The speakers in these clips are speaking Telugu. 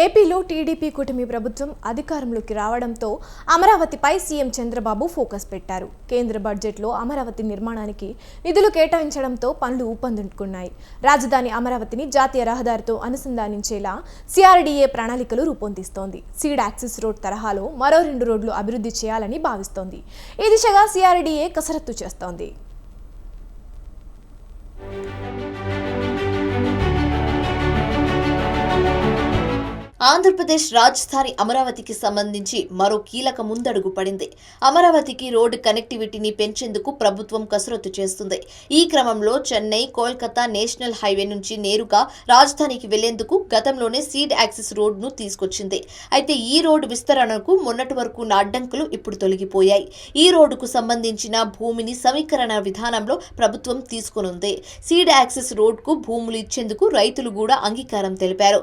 ఏపీలో టీడీపీ కూటమి ప్రభుత్వం అధికారంలోకి రావడంతో అమరావతిపై సీఎం చంద్రబాబు ఫోకస్ పెట్టారు. కేంద్ర బడ్జెట్లో అమరావతి నిర్మాణానికి నిధులు కేటాయించడంతో పనులు ఊపందుకున్నాయి. రాజధాని అమరావతిని జాతీయ రహదారితో అనుసంధానించేలా సిఆర్డీఏ ప్రణాళికలు రూపొందిస్తోంది. సీడ్ యాక్సిస్ రోడ్ తరహాలో మరో రెండు రోడ్లు అభివృద్ధి చేయాలని భావిస్తోంది. ఈ దిశగా సిఆర్డీఏ కసరత్తు చేస్తోంది. ఆంధ్రప్రదేశ్ రాజధాని అమరావతికి సంబంధించి మరో కీలక ముందడుగు పడింది. అమరావతికి రోడ్డు కనెక్టివిటీని పెంచేందుకు ప్రభుత్వం కసరత్తు చేస్తుంది. ఈ క్రమంలో చెన్నై కోల్కతా నేషనల్ హైవే నుంచి నేరుగా రాజధానికి వెళ్ళేందుకు గతంలోనే సీడ్ యాక్సిస్ రోడ్ను తీసుకొచ్చింది. అయితే ఈ రోడ్డు విస్తరణకు మొన్నటి వరకు ఉన్న అడ్డంకులు ఇప్పుడు తొలగిపోయాయి. ఈ రోడ్డుకు సంబంధించిన భూమిని సమీకరణ విధానంలో ప్రభుత్వం తీసుకునుంది. సీడ్ యాక్సిస్ రోడ్కు భూములు ఇచ్చేందుకు రైతులు కూడా అంగీకారం తెలిపారు.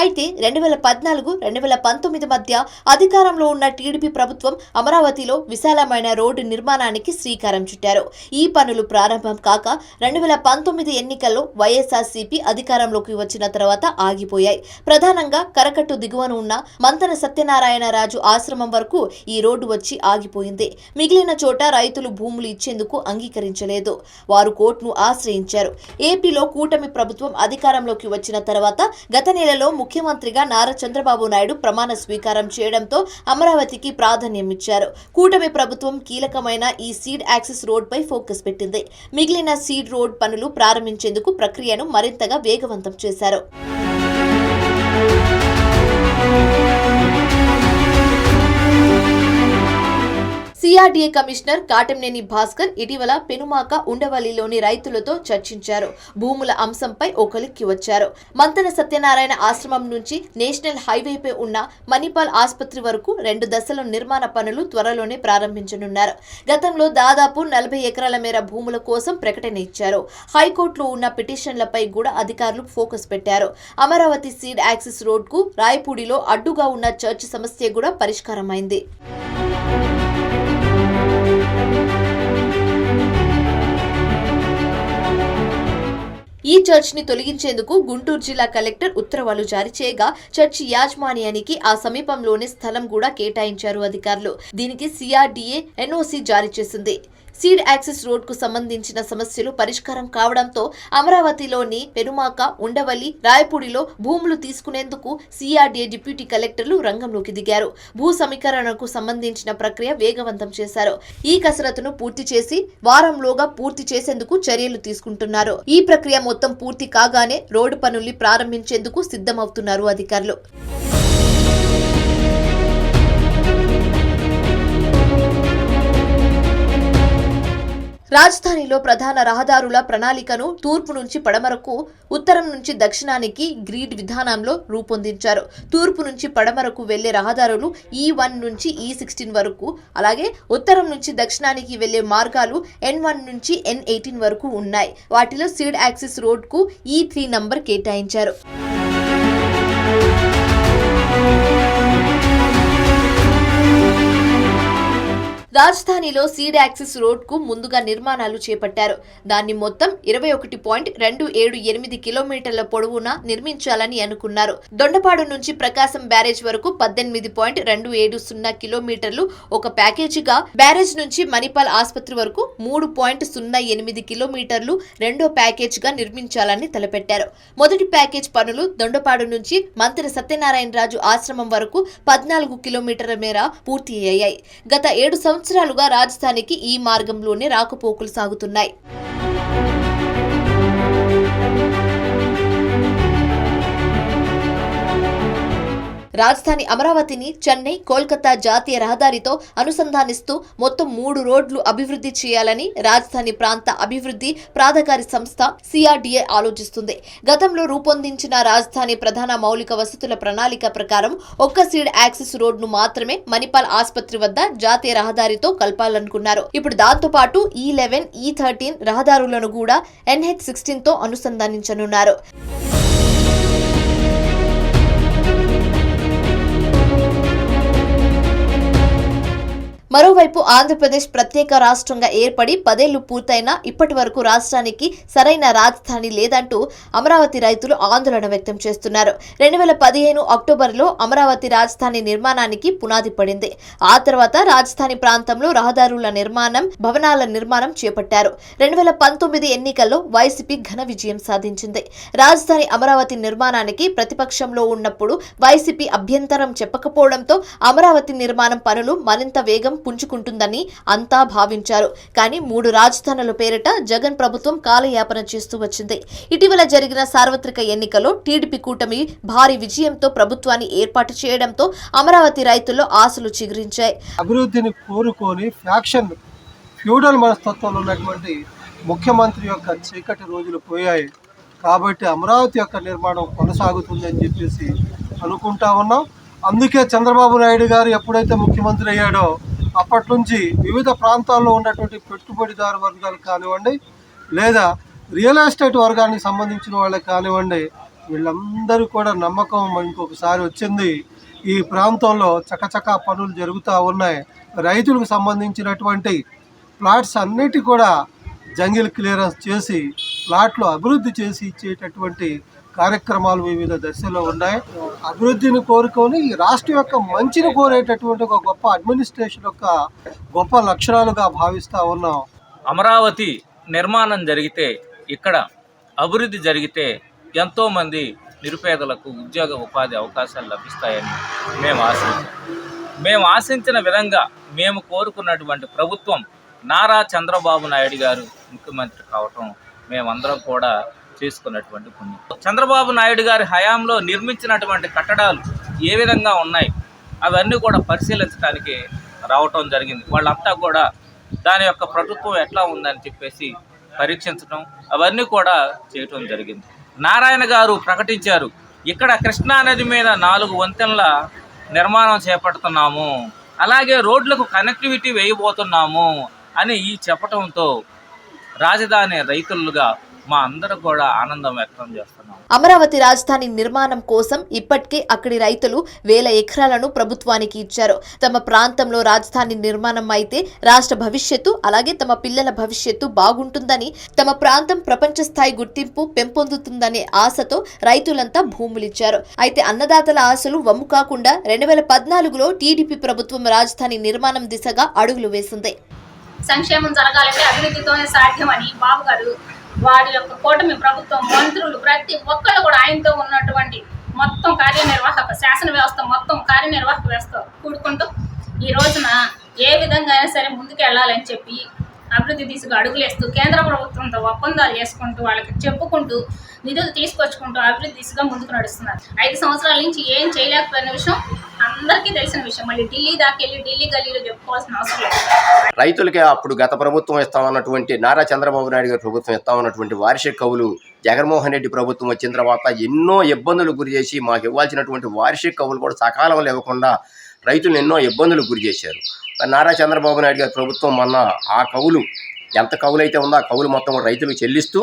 అయితే రెండు వేల పద్నాలుగు రెండు వేల పంతొమ్మిది మధ్య అధికారంలో ఉన్న టీడీపీ ప్రభుత్వం అమరావతిలో విశాలమైన రోడ్డు నిర్మాణానికి శ్రీకారం చుట్టారు. ఈ పనులు ప్రారంభం కాక రెండు వేల పంతొమ్మిది ఎన్నికల్లో వైఎస్ఆర్సీపీ అధికారంలోకి వచ్చిన తర్వాత ఆగిపోయాయి. ప్రధానంగా కరకట్టు దిగువన ఉన్న మంతన సత్యనారాయణ రాజు ఆశ్రమం వరకు ఈ రోడ్డు వచ్చి ఆగిపోయింది. మిగిలిన చోట రైతులు భూములు ఇచ్చేందుకు అంగీకరించలేదు. వారు కోర్టును ఆశ్రయించారు. ఏపీలో కూటమి ప్రభుత్వం అధికారంలోకి వచ్చిన తర్వాత గత నెలలో ముఖ్యమంత్రిగా నారా చంద్రబాబు నాయుడు ప్రమాణ స్వీకారం చేయడంతో అమరావతికి ప్రాధాన్యం ఇచ్చారు కూటమి ప్రభుత్వం కీలకమైన ఈ సీడ్ యాక్సిస్ రోడ్పై ఫోకస్ పెట్టింది. మిగిలిన సీడ్ రోడ్ పనులు ప్రారంభించేందుకు ప్రక్రియను మరింతగా వేగవంతం చేశారు. సిఆర్డీఏ కమిషనర్ కాటంనేని భాస్కర్ ఇటీవల పెనుమాక ఉండవల్లిలోని రైతులతో చర్చించారు. భూముల అంశంపై ఓ వచ్చారు. మంతన సత్యనారాయణ ఆశ్రమం నుంచి నేషనల్ హైవేపై ఉన్న మణిపాల్ ఆసుపత్రి వరకు రెండు దశల నిర్మాణ పనులు త్వరలోనే ప్రారంభించనున్నారు. గతంలో దాదాపు నలభై ఎకరాల మేర భూముల కోసం ప్రకటన ఇచ్చారు. హైకోర్టులో ఉన్న పిటిషన్లపై కూడా అధికారులు ఫోకస్ పెట్టారు. అమరావతి సీడ్ యాక్సిస్ రోడ్కు రాయపూడిలో అడ్డుగా ఉన్న చర్చ్ సమస్య కూడా పరిష్కారమైంది. ఈ చర్చ్ని తొలగించేందుకు గుంటూరు జిల్లా కలెక్టర్ ఉత్తర్వులు జారీ చేయగా చర్చి యాజమాన్యానికి ఆ సమీపంలోనే స్థలం కూడా కేటాయించారు అధికారులు. దీనికి సిఆర్డీఏ ఎన్ఓసి జారీ చేసింది. సీడ్ యాక్సిస్ రోడ్కు సంబంధించిన సమస్యలు పరిష్కారం కావడంతో అమరావతిలోని పెనుమాక ఉండవల్లి రాయపూడిలో భూములు తీసుకునేందుకు సిఆర్డీఏ డిప్యూటీ కలెక్టర్లు రంగంలోకి దిగారు. భూ సమీకరణకు సంబంధించిన ప్రక్రియ వేగవంతం చేశారు. ఈ కసరత్తును పూర్తి చేసి వారంలోగా పూర్తి చేసేందుకు చర్యలు తీసుకుంటున్నారు. ఈ ప్రక్రియ మొత్తం పూర్తి కాగానే రోడ్డు పనుల్ని ప్రారంభించేందుకు సిద్ధమవుతున్నారు అధికారులు. రాజధానిలో ప్రధాన రహదారుల ప్రణాళికను తూర్పు నుంచి పడమరకు ఉత్తరం నుంచి దక్షిణానికి గ్రీడ్ విధానంలో రూపొందించారు. తూర్పు నుంచి పడమరకు వెళ్ళే రహదారులు e ఈ వన్ నుంచి e ఈ సిక్స్టీన్ వరకు అలాగే ఉత్తరం నుంచి దక్షిణానికి వెళ్ళే మార్గాలు ఎన్ వన్ నుంచి ఎన్ ఎయిటీన్ వరకు ఉన్నాయి. వాటిలో సీడ్ యాక్సిస్ రోడ్కు ఈ e త్రీ నంబర్ కేటాయించారు. రాజధానిలో సీడ్ యాక్సిస్ రోడ్కు ముందుగా నిర్మాణాలు చేపట్టారు. దాన్ని మొత్తం ఇరవై ఒకటి పాయింట్ రెండు ఏడు ఎనిమిది కిలోమీటర్ల పొడవున నిర్మించాలని అనుకున్నారు. దొండపాడు నుంచి ప్రకాశం బ్యారేజ్ వరకు పద్దెనిమిది పాయింట్ రెండు ఏడు సున్నా కిలోమీటర్లు ఒక ప్యాకేజీగా బ్యారేజ్ నుంచి మణిపాల్ ఆసుపత్రి వరకు మూడు పాయింట్ సున్నా ఎనిమిది కిలోమీటర్లు రెండో ప్యాకేజీగా నిర్మించాలని తలపెట్టారు. మొదటి ప్యాకేజ్ పనులు దొండపాడు నుంచి మంత్రి సత్యనారాయణ రాజు ఆశ్రమం వరకు పద్నాలుగు కిలోమీటర్ల మేర పూర్తి అయ్యాయి. గత ఏడు సంవత్సరాలుగా రాజధానికి ఈ మార్గంలోనే రాకపోకలు సాగుతున్నాయి. రాజధాని అమరావతిని చెన్నై కోల్కతా జాతీయ రహదారితో అనుసంధానిస్తూ మొత్తం మూడు రోడ్లు అభివృద్ధి చేయాలని రాజధాని ప్రాంత అభివృద్ధి ప్రాధికారి సంస్థ సిఆర్డీఏ ఆలోచిస్తుంది. గతంలో రూపొందించిన రాజధాని ప్రధాన మౌలిక వసతుల ప్రణాళిక ప్రకారం ఒక్క సీడ్ యాక్సిస్ రోడ్ను మాత్రమే మణిపాల్ ఆసుపత్రి వద్ద జాతీయ రహదారితో కలపాలనుకున్నారు. ఇప్పుడు దాంతో పాటు ఈ లెవెన్ ఈ థర్టీన్ రహదారులను కూడా ఎన్హెచ్ సిక్స్టీన్తో అనుసంధానించనున్నారు. మరోవైపు ఆంధ్రప్రదేశ్ ప్రత్యేక రాష్ట్రంగా ఏర్పడి పదేళ్ళు పూర్తయినా ఇప్పటి వరకు రాష్ట్రానికి సరైన రాజధాని లేదంటూ అమరావతి రైతులు ఆందోళన వ్యక్తం చేస్తున్నారు. రెండు వేల పదిహేను అక్టోబర్లో అమరావతి రాజధాని నిర్మాణానికి పునాది పడింది. ఆ తర్వాత రాజధాని ప్రాంతంలో రహదారుల నిర్మాణం భవనాల నిర్మాణం చేపట్టారు. రెండు వేల పంతొమ్మిది ఎన్నికల్లో వైసీపీ ఘన విజయం సాధించింది. రాజధాని అమరావతి నిర్మాణానికి ప్రతిపక్షంలో ఉన్నప్పుడు వైసీపీ అభ్యంతరం చెప్పకపోవడంతో అమరావతి నిర్మాణం పనులు మరింత వేగం పుంజుకుంటుందని అంతా భావించారు. కానీ మూడు రాజధానుల పేరిట జగన్ ప్రభుత్వం కాలయాపన చేస్తూ వచ్చింది. ఇటీవల జరిగిన సార్వత్రిక ఎన్నికలో టీడీపీ కూటమి భారీ విజయంతో ప్రభుత్వాన్ని ఏర్పాటు చేయడంతో అమరావతి రైతుల్లో ఆశలు చిగురించాయి. అభివృద్ధిని కోరుకొని ఫ్యాక్షన్ ఫ్యూడల్ మనస్తత్వంలో ఉన్నటువంటి ముఖ్యమంత్రి యొక్క చీకటి రోజులు పోయాయి. కాబట్టి అమరావతి యొక్క నిర్మాణం కొనసాగుతుందని చెప్పేసి అనుకుంటా ఉన్నాం. అందుకే చంద్రబాబు నాయుడు గారు ఎప్పుడైతే ముఖ్యమంత్రి అయ్యాడో అప్పటి నుంచి వివిధ ప్రాంతాల్లో ఉన్నటువంటి పెట్టుబడిదారు వర్గాలు కానివ్వండి లేదా రియల్ ఎస్టేట్ వర్గానికి సంబంధించిన వాళ్ళకి కానివ్వండి వీళ్ళందరూ కూడా నమ్మకం ఇంకొకసారి వచ్చింది. ఈ ప్రాంతంలో చకచకా పనులు జరుగుతూ ఉన్నాయి. రైతులకు సంబంధించినటువంటి ప్లాట్స్ అన్నిటి కూడా జంగిల్ క్లియరెన్స్ చేసి ప్లాట్లు అభివృద్ధి చేసి ఇచ్చేటటువంటి కార్యక్రమాలు వివిధ దశలో ఉన్నాయి. అభివృద్ధిని కోరుకొని ఈ రాష్ట్రం యొక్క మంచిని కోరేటటువంటి ఒక గొప్ప అడ్మినిస్ట్రేషన్ యొక్క గొప్ప లక్షణాలుగా భావిస్తూ ఉన్నాం. అమరావతి నిర్మాణం జరిగితే ఇక్కడ అభివృద్ధి జరిగితే ఎంతోమంది నిరుపేదలకు ఉద్యోగ ఉపాధి అవకాశాలు లభిస్తాయని మేము ఆశించాం. మేము ఆశించిన విధంగా మేము కోరుకున్నటువంటి ప్రభుత్వం నారా చంద్రబాబు నాయుడు గారు ముఖ్యమంత్రి కావటం మేమందరం కూడా చేసుకున్నటువంటి పుణ్యం. చంద్రబాబు నాయుడు గారి హయాంలో నిర్మించినటువంటి కట్టడాలు ఏ విధంగా ఉన్నాయి? అవన్నీ కూడా పరిశీలించడానికి రావటం జరిగింది. వాళ్ళంతా కూడా దాని యొక్క ప్రభుత్వం ఎట్లా ఉందని చెప్పేసి పరీక్షించడం అవన్నీ కూడా చేయటం జరిగింది. నారాయణ గారు ప్రకటించారు ఇక్కడ కృష్ణా నది మీద నాలుగు వంతెనల నిర్మాణం చేపడుతున్నాము అలాగే రోడ్లకు కనెక్టివిటీ వేయబోతున్నాము అని ఈ చెప్పటంతో రాజధాని రైతులుగా మా అందరూ కూడా ఆనందం వ్యక్తం చేస్తున్నాం. అమరావతి రాజధాని నిర్మాణం కోసం ఇప్పటికే అక్కడి రైతులు వేల ఎకరాలను ప్రభుత్వానికి ఇచ్చారు. తమ ప్రాంతంలో రాజధాని నిర్మాణం అయితే రాష్ట్ర భవిష్యత్తు అలాగే తమ పిల్లల భవిష్యత్తు బాగుంటుందని తమ ప్రాంతం ప్రపంచ స్థాయి గుర్తింపు పెంపొందుతుందనే ఆశతో రైతులంతా భూములిచ్చారు. అయితే అన్నదాతల ఆశలు వమ్ము కాకుండా రెండు వేల పద్నాలుగులో టీడీపీ ప్రభుత్వం రాజధాని నిర్మాణం దిశగా అడుగులు వేసింది. సంక్షేమం జరగాలంటే అభివృద్ధితోనే సాధ్యమని బాబు గారు వారి యొక్క కూటమి ప్రభుత్వం మంత్రులు ప్రతి ఒక్కళ్ళు కూడా ఆయనతో ఉన్నటువంటి మొత్తం కార్యనిర్వాహక శాసన వ్యవస్థ మొత్తం కార్యనిర్వాహక వ్యవస్థ కూడుకుంటూ ఈ రోజున ఏ విధంగా అయినా సరే ముందుకు వెళ్ళాలని చెప్పి అభివృద్ధి దిశగా అడుగులేస్తూ కేంద్ర ప్రభుత్వంతో ఒప్పందాలు చేసుకుంటూ వాళ్ళకి చెప్పుకుంటూ నిధులు తీసుకొచ్చుకుంటూ అభివృద్ధి దిశగా ముందుకు నడుస్తున్నారు. ఐదు సంవత్సరాల నుంచి ఏం చేయలేకపోయిన విషయం అందరికీ తెలిసిన విషయం. మళ్ళీ ఢిల్లీ దాకా వెళ్ళి ఢిల్లీ గల్లీలో చెప్పుకోవాల్సిన అవసరం లేదు. రైతులకి అప్పుడు గత ప్రభుత్వం ఇస్తామన్నటువంటి నారా చంద్రబాబు నాయుడు గారి ప్రభుత్వం ఇస్తామన్నటువంటి వార్షిక కవులు జగన్మోహన్ రెడ్డి ప్రభుత్వం వచ్చిన తర్వాత ఎన్నో ఇబ్బందులు గురి చేసి మాకు ఇవ్వాల్సినటువంటి వార్షిక కవులు కూడా సకాలంలో ఇవ్వకుండా రైతులు ఎన్నో ఇబ్బందులు గురి చేశారు. నారా చంద్రబాబు నాయుడు గారి ప్రభుత్వం మొన్న ఆ కవులు ఎంత కవులైతే ఉందో ఆ కవులు మొత్తం రైతులకు చెల్లిస్తూ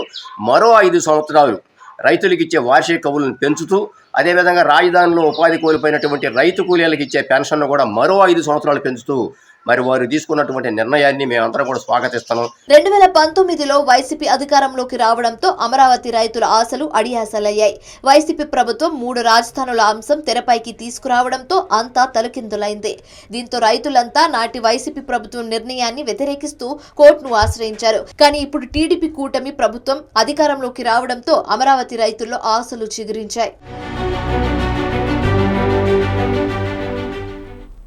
మరో ఐదు సంవత్సరాలు రైతులకు ఇచ్చే వార్షిక కవులను పెంచుతూ అదేవిధంగా రాజధానిలో ఉపాధి కోల్పోయినటువంటి రైతు కూలీలకు ఇచ్చే పెన్షన్ను కూడా మరో ఐదు సంవత్సరాలు పెంచుతూ మరి వారు తీసుకున్నటువంటి నిర్ణయాన్ని మేమందరం కూడా స్వాగతిస్తున్నాం. రెండు వేల పంతొమ్మిదిలో వైసీపీ అధికారంలోకి రావడంతో అమరావతి రైతుల ఆశలు అడియాసలయ్యాయి. వైసీపీ ప్రభుత్వం మూడు రాజధానుల అంశం తెరపైకి తీసుకురావడంతో అంతా తలకిందులైంది. దీంతో రైతులంతా నాటి వైసీపీ ప్రభుత్వం నిర్ణయాన్ని వ్యతిరేకిస్తూ కోర్టును ఆశ్రయించారు. కానీ ఇప్పుడు టీడీపీ కూటమి ప్రభుత్వం అధికారంలోకి రావడంతో అమరావతి రైతుల్లో ఆశలు చిగురించాయి.